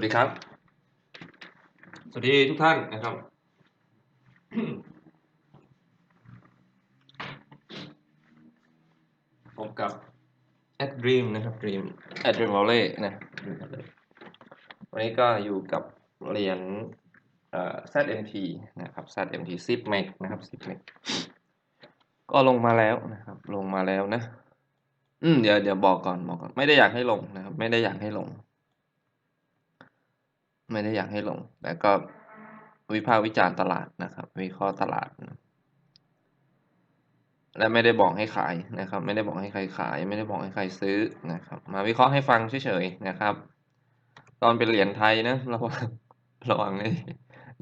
สวัสดีครับ สวัสดีทุกท่านนะครับ พบกับ Ad Dream นะครับ Dream Ad Dream Valley นะ Dream Valley วันนี้ก็อยู่กับเหรียญเอ่อ ZMT นะครับ ZMT 10เมกนะครับ10เมกก็ลงมาแล้วนะครับ ลงมาแล้วนะ อืมเดี๋ยวเดี๋ยวบอกก่อนบอกก่อน ไม่ได้อยากให้ลงนะครับ ไม่ได้อยากให้ลง ไม่ได้อยากให้ลง แต่ก็วิพากษ์วิจารณ์ตลาดนะครับ วิเคราะห์ตลาดนะและไม่ได้บอกให้ขายนะครับ ไม่ได้บอกให้ใครขาย ไม่ได้บอกให้ใครซื้อนะครับ มาวิเคราะห์ให้ฟังเฉยๆนะครับ ตอนเป็นเหรียญไทยนะระวังระวังนี่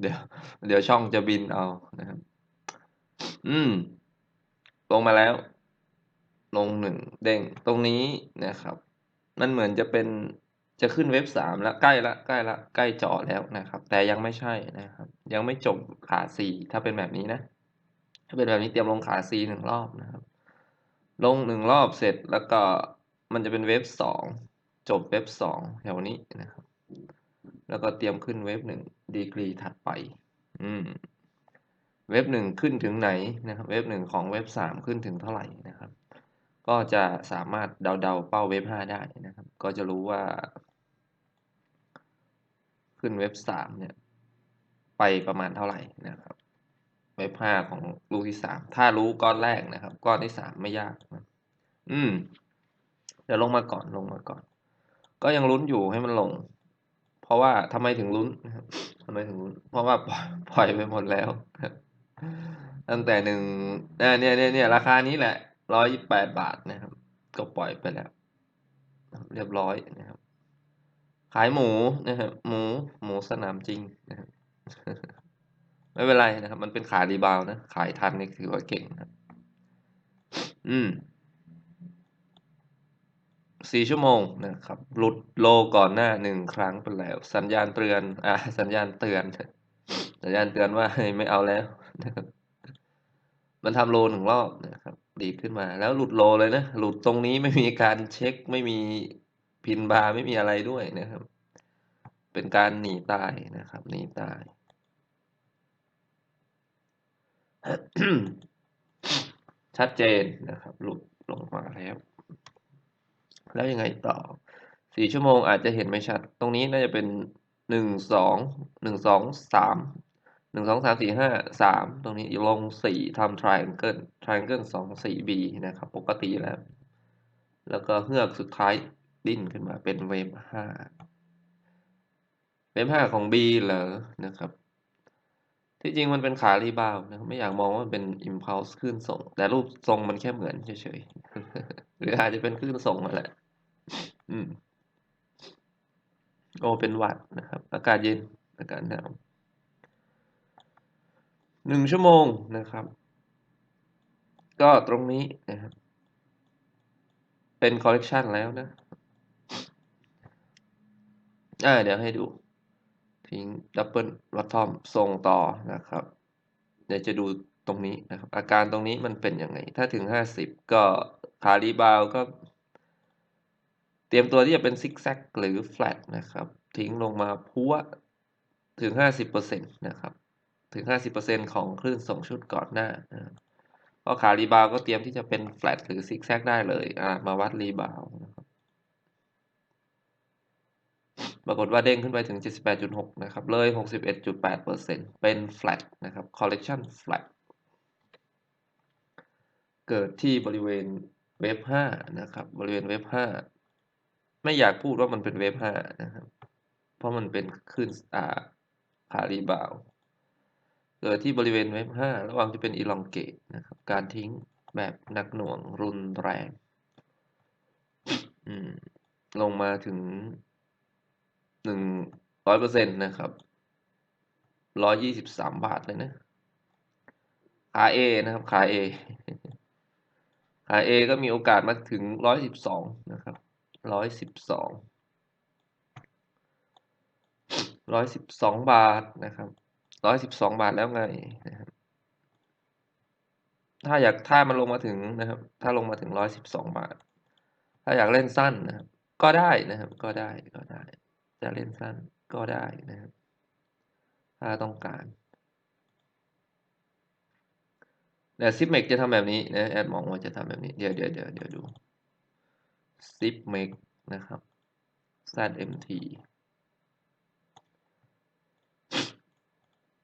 เดี๋ยว เดี๋ยวช่องจะบินเอานะครับ อืม ลงมาแล้ว ลงหนึ่งเด้งตรงนี้นะครับ มันเหมือนจะเป็น จะขึ้นเว็บสามแล้วใกล้ละใกล้ละใกล้จาะแล้วนะครับ แต่ยังไม่ใช่นะครับ ยังไม่จบขาสี่ถ้าเป็นแบบนี้นะ ถ้าเป็นแบบนี้เตรียมลงขาสี่หนึ่งรอบนะครับ ลงหนึ่งรอบเสร็จแล้วก็มันจะเป็นเว็บสองจบเว็บสองแถวนี้นะครับ แล้วก็เตรียมขึ้นเว็บหนึ่งดีกรีถัดไป อืมเว็บหนึ่งขึ้นถึงไหนนะครับ เว็บหนึ่งของเว็บสามขึ้นถึงเท่าไหร่นะครับ ก็จะสามารถเดาๆเป้าเว็บห้าได้นะครับ ก็จะรู้ว่า ขึ้นเว็บสามเนี่ย ไปประมาณเท่าไหร่นะครับ เว็บห้าของลูกที่สามถ้ารู้ก้อนแรกนะครับ ก้อนที่สามไม่ยากนะอืมเดี๋ยวลงมาก่อนลงมาก่อน ก็ยังลุ้นอยู่ให้มันลง เพราะว่าทำไมถึงลุ้นทำไมถึงลุ้น เพราะว่าปล่อยไปหมดแล้วตั้งแต่หนึ่งเนี่ยเนี่ยเนี่ยเนี่ยราคานี้แหละ ร้อยยี่แปดบาทนะครับ ก็ปล่อยไปแล้ว เรียบร้อยนะครับ ขายหมูนะครับหมูหมูสนามจริงนะครับไม่เป็นไรนะครับ มันเป็นขารีบาวนะ ขายทันนี่ถือว่าเก่งนะครับอืมสี่ชั่วโมงนะครับ หลุดโลก่อนหน้าหนึ่งครั้งไปแล้ว สัญญาณเตือน อ่า สัญญาณเตือน สัญญาณเตือนว่าไม่เอาแล้วนะครับ มันทำโลหนึ่งรอบนะครับ ดีดขึ้นมา แล้วหลุดโลเลยนะ หลุดตรงนี้ไม่มีการเช็คไม่มีพินบาร์ไม่มีอะไรด้วยนะครับ เป็นการหนีตายนะครับ หนีตายชัดเจนนะครับ หลุดลงมาแล้ว แล้วยังไงต่อสี่ชั่วโมงอาจจะเห็นไม่ชัด ตรงนี้น่าจะเป็นหนึ่งสองหนึ่งสองสาม หนึ่งสองสามสี่ห้าสามตรงนี้ลงสี่ทำ triangle triangle สองสี่ B นะครับ ปกติแล้ว แล้วก็เฮือกสุดท้ายดิ้นขึ้นมาเป็นเวฟห้าเวฟห้าของ B เหรอนะครับ ที่จริงมันเป็นขารีบาวนะไม่อยากมองว่ามันเป็น impulse ขึ้นส่ง แต่รูปทรงมันแค่เหมือนเฉยๆ หรืออาจจะเป็นคลื่นส่งมาแหละอืมโอเป็นหวัดนะครับ อากาศเย็น อากาศหนาว หนึ่งชั่วโมงนะครับ ก็ตรงนี้นะครับ เป็น collection แล้วนะ อ่า เดี๋ยวให้ดู ทิ้งดับเบิลวัตทอมส่งต่อนะครับ เดี๋ยวจะดูตรงนี้นะครับ อาการตรงนี้มันเป็นยังไง ถ้าถึงห้าสิบก็ขารีบาวก็เตรียมตัวที่จะเป็นซิกแซกหรือแฟลตนะครับ ทิ้งลงมาพัวถึงห้าสิบเปอร์เซ็นตนะครับ ถึงห้าสิบเปอร์เซ็นของคลื่นส่งชุดก่อนหน้านะครับเพราะขารีบาวก็เตรียมที่จะเป็นแฟลตหรือซิกแซกได้เลยมาวัดรีบาวนะครับปรากฏว่าเด้งขึ้นไปถึง 78.6 นะครับ เลย 61.8%เป็น flat นะครับ collection flat เกิดที่บริเวณเวฟ5นะครับ บริเวณเวฟ5ไม่อยากพูดว่ามันเป็นเวฟ5นะครับ เพราะมันเป็นขึ้นอ่าขารีบาวด์ เกิดที่บริเวณเวฟ5ระหว่างจะเป็น elongate นะครับ การทิ้งแบบหนักหน่วงรุนแรง ลงมาถึงหนึ่งร้อยเปอร์เซ็นต์นะครับร้อยยี่สิบสามบาทเลยนะขาเอนะครับขาเอขาเอก็มีโอกาสมาถึงร้อยสิบสองนะครับร้อยสิบสองร้อยสิบสองบาทนะครับ ร้อยสิบสองบาทแล้วไงนะครับถ้าอยากถ้ามันลงมาถึงนะครับ ถ้าลงมาถึงร้อยสิบสองบาท ถ้าอยากเล่นสั้นนะครับ ก็ได้นะครับ ก็ได้ก็ได้ จะเล่นสั้นก็ได้นะครับ ถ้าต้องการแต่ Zipmec จะทำแบบนี้นะแอดมองว่าจะทำแบบนี้ เดี๋ยวเดี๋ยวเดี๋ยวเดี๋ยวดู Zipmec นะครับ ZMT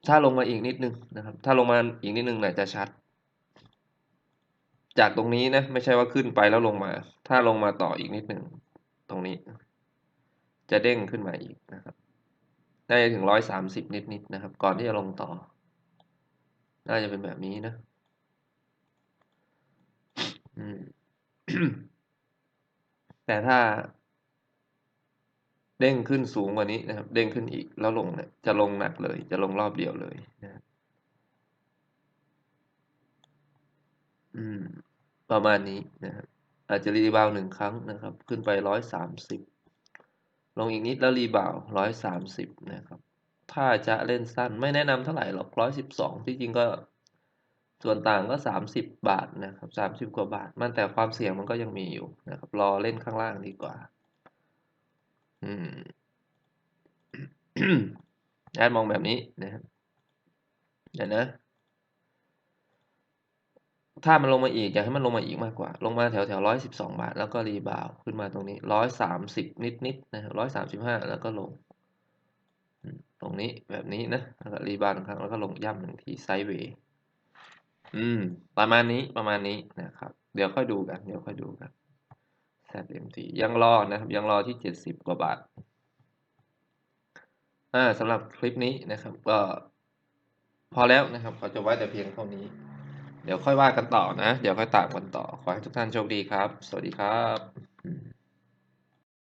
ถ้าลงมาอีกนิดนึงนะครับ ถ้าลงมาอีกนิดนึ่งน่ะจะชัด จากตรงนี้นะ ไม่ใช่ว่าขึ้นไปแล้วลงมา ถ้าลงมาต่ออีกนิดหนึ่งตรงนี้ จะเด้งขึ้นมาอีกนะครับน่าจะถึง130นิดๆนะครับ ก่อนที่จะลงต่อ น่าจะเป็นแบบนี้นะอืมแต่ถ้า เด้งขึ้นสูงกว่านี้นะครับ เด้งขึ้นอีกแล้วลงเนี่ยจะลงหนักเลย จะลงรอบเดียวเลยนะอืม ประมาณนี้นะครับอาจจะรีบาวด์1ครั้งนะครับ ขึ้นไป130ลงอีกนิดแล้วรีบาวด์130นะครับ ถ้าจะเล่นสั้นไม่แนะนำเท่าไหร่หรอก112ที่จริงก็ส่วนต่างก็ 30 บาทนะครับ 30 กว่าบาท มันแต่ความเสี่ยงมันก็ยังมีอยู่นะครับ รอเล่นข้างล่างดีกว่า แอดมองแบบนี้นะครับเดี๋ยวนะ ถ้ามันลงมาอีกอยากให้มันลงมาอีกมากกว่า ลงมาแถวๆ112บาท แล้วก็รีบาวขึ้นมาตรงนี้130นิดๆนะครับ135แล้วก็ลง ตรงนี้แบบนี้นะแล้วก็รีบาวด์1ครั้งแล้วก็ลงย่ำ1ทีไซด์เวย์อืม ประมาณนี้ประมาณนี้นะครับ เดี๋ยวค่อยดูกัน เดี๋ยวค่อยดูกัน ZMT ยังรอนะครับ ยังรอที่ 70 กว่าบาทอ่าสำหรับคลิปนี้นะครับ ก็พอแล้วนะครับขอจบไว้แต่เพียงเท่านี้ เดี๋ยวค่อยว่ากันต่อนะ เดี๋ยวค่อยตามกันต่อ ขอให้ทุกท่านโชคดีครับ สวัสดีครับ